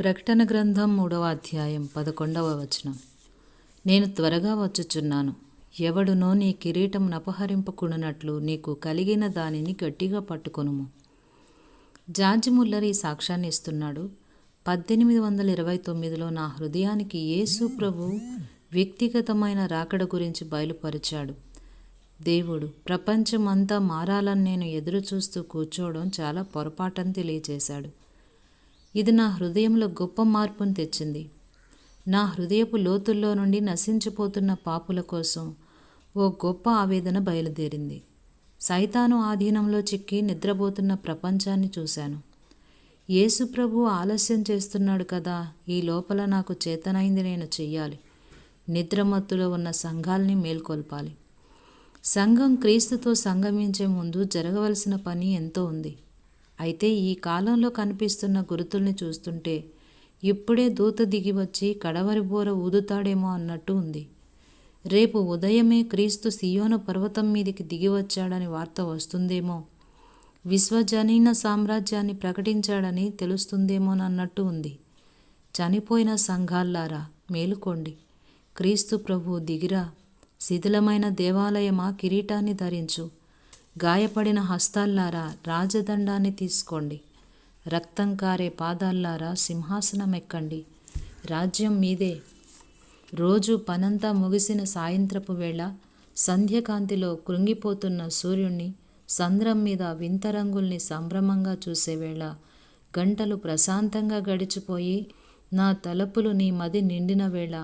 ప్రకటన గ్రంథం మూడవ అధ్యాయం పదకొండవ వచనం. నేను త్వరగా వచ్చుచున్నాను. ఎవడునో నీ కిరీటం నపహరింపకున్నట్లు నీకు కలిగిన దానిని గట్టిగా పట్టుకొనుము. జార్జ్ ముల్లర్ ఈ సాక్ష్యాన్ని ఇస్తున్నాడు. పద్దెనిమిది వందల ఇరవై తొమ్మిదిలో నా హృదయానికి యేసు ప్రభు వ్యక్తిగతమైన రాకడ గురించి బయలుపరిచాడు. దేవుడు ప్రపంచమంతా మారాలని నేను ఎదురు చూస్తూ కూర్చోవడం చాలా పొరపాటని తెలియజేశాడు ఇది నా హృదయంలో గొప్ప మార్పును తెచ్చింది. నా హృదయపు లోతుల్లో నుండి నశించిపోతున్న పాపుల కోసం ఓ గొప్ప ఆవేదన బయలుదేరింది. సైతాను ఆధీనంలో చిక్కి నిద్రపోతున్న ప్రపంచాన్ని చూశాను. యేసుప్రభు ఆలస్యం చేస్తున్నాడు కదా ఈ లోపల నాకు చేతనైంది నేను చెయ్యాలి. నిద్రమత్తులో ఉన్న సంఘాల్ని మేల్కొల్పాలి. సంఘం క్రీస్తుతో సంగమించే ముందు జరగవలసిన పని ఎంతో ఉంది. అయితే ఈ కాలంలో కనిపిస్తున్న గురుతుల్ని చూస్తుంటే ఇప్పుడే దూత దిగి వచ్చి కడవరి బోర ఊదుతాడేమో అన్నట్టు ఉంది. రేపు ఉదయమే క్రీస్తు సియోను పర్వతం మీదికి దిగి వచ్చాడని వార్త వస్తుందేమో విశ్వజనీన సామ్రాజ్యాన్ని ప్రకటించాడని తెలుస్తుందేమోనన్నట్టు ఉంది. చనిపోయిన సంఘాల్లారా మేలుకోండి. క్రీస్తు ప్రభు దిగిరా శిథిలమైన దేవాలయమా కిరీటాన్ని ధరించు. గాయపడిన హస్తాల్లారా రాజదండాన్ని తీసుకోండి. రక్తం కారే పాదాల్లారా సింహాసనం ఎక్కండి రాజ్యం మీదే. రోజు పనంతా ముగిసిన సాయంత్రపు వేళ సంధ్యకాంతిలో కృంగిపోతున్న సూర్యుణ్ణి సంద్రం మీద వింత రంగుల్ని సంభ్రమంగా చూసేవేళ గంటలు ప్రశాంతంగా గడిచిపోయి నా తలుపులు నీ మది నిండిన వేళ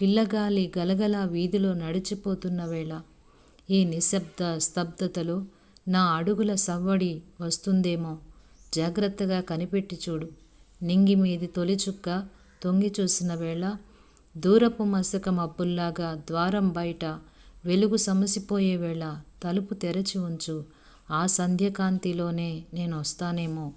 పిల్లగాలి గలగల వీధిలో నడిచిపోతున్న వేళ ఈ నిశ్శబ్ద స్తబ్దతలో నా అడుగుల సవ్వడి వస్తుందేమో. జాగ్రత్తగా కనిపెట్టి చూడు. నింగి మీది తొంగి చూసిన వేళ దూరపు మసక మబ్బుల్లాగా ద్వారం బయట వెలుగు సమసిపోయే వేళ తలుపు తెరచి ఉంచు. ఆ సంధ్యకాంతిలోనే నేను వస్తానేమో.